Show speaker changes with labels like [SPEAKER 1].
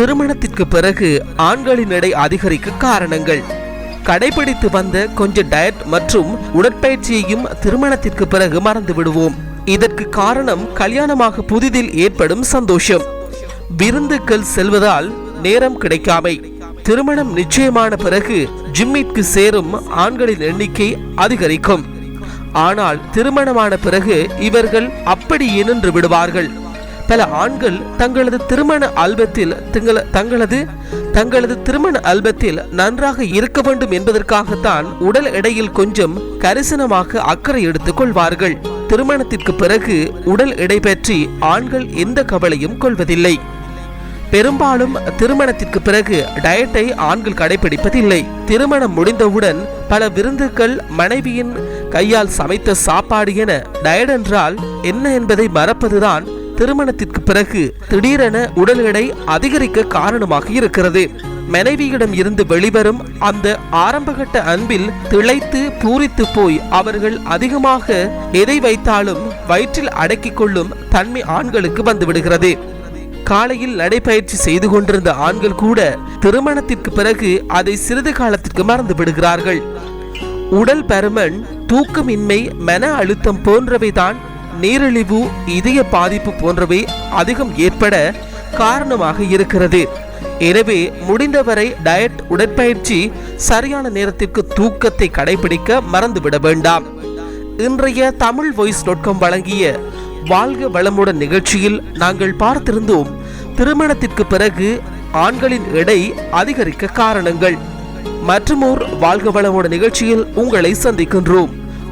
[SPEAKER 1] திருமணத்திற்கு பிறகு ஆண்களின் எடை அதிகரிக்க காரணங்கள். கடைபிடித்து வந்த கொஞ்ச டயட் மற்றும் உடற்பயிற்சியையும் திருமணத்திற்கு பிறகு மறந்து விடுவோம். இதற்கு காரணம் கல்யாணமாக புதிதில் ஏற்படும் சந்தோஷம். விருந்துக்கள் செல்வதால் நேரம் கிடைக்காமை. திருமணம் நிச்சயமான பிறகு ஜிம்மிற்கு சேரும் ஆண்களின் எண்ணிக்கை அதிகரிக்கும். ஆனால் திருமணமான பிறகு இவர்கள் அப்படியே நின்று விடுவார்கள். பல ஆண்கள் தங்களது திருமண ஆல்பத்தில் தங்களது தங்களது திருமண ஆல்பத்தில் நன்றாக இருக்க வேண்டும் என்பதற்காகத்தான் உடல் எடையில் கொஞ்சம் கரிசனமாக அக்கறை எடுத்துக் கொள்வார்கள். திருமணத்திற்கு பிறகு உடல் எடை பற்றி ஆண்கள் எந்த கவலையும் கொள்வதில்லை. பெரும்பாலும் திருமணத்திற்கு பிறகு டயட்டை ஆண்கள் கடைபிடிப்பதில்லை. திருமணம் முடிந்தவுடன் பல விருந்துகள் மனைவியின் கையால் சமைத்த சாப்பாடு என டயட் என்றால் என்ன என்பதை மறப்பதுதான் திருமணத்திற்கு பிறகு திடீரென உடல் எடை அதிகரிக்க காரணமாக இருக்கிறது. மனைவியிடம் இருந்து வெளிவரும் அந்த ஆரம்பகட்ட அன்பில் திளைத்து பூரித்து போய் அவர்கள் அதிகமாக எதை வைத்தாலும் வயிற்றில் அடக்கிக் கொள்ளும் தன்மை ஆண்களுக்கு வந்துவிடுகிறது. காலையில் நடைபயிற்சி செய்து கொண்டிருந்த ஆண்கள் கூட திருமணத்திற்கு பிறகு அதை சிறிது காலத்திற்கு மறந்து விடுகிறார்கள். உடல் பருமன் தூக்கமின்மை மன அழுத்தம் போன்றவைதான் நீரிழிவு இதய பாதிப்பு போன்றவை அதிகம் ஏற்பட காரணமாக இருக்கிறது. எனவே முடிந்தவரை டயட் உடற்பயிற்சி சரியான நேரத்திற்கு தூக்கத்தை கடைபிடிக்க மறந்துவிட வேண்டாம். இன்றைய தமிழ் வாய்ஸ் டாட் காம் வழங்கிய வாழ்க வளமுடன் நிகழ்ச்சியில் நாங்கள் பார்த்திருந்தோம் திருமணத்திற்கு பிறகு ஆண்களின் எடை அதிகரிக்க காரணங்கள். மற்றுமோர் வாழ்க வளமுடன் நிகழ்ச்சியில் உங்களை சந்திக்கின்றோம்.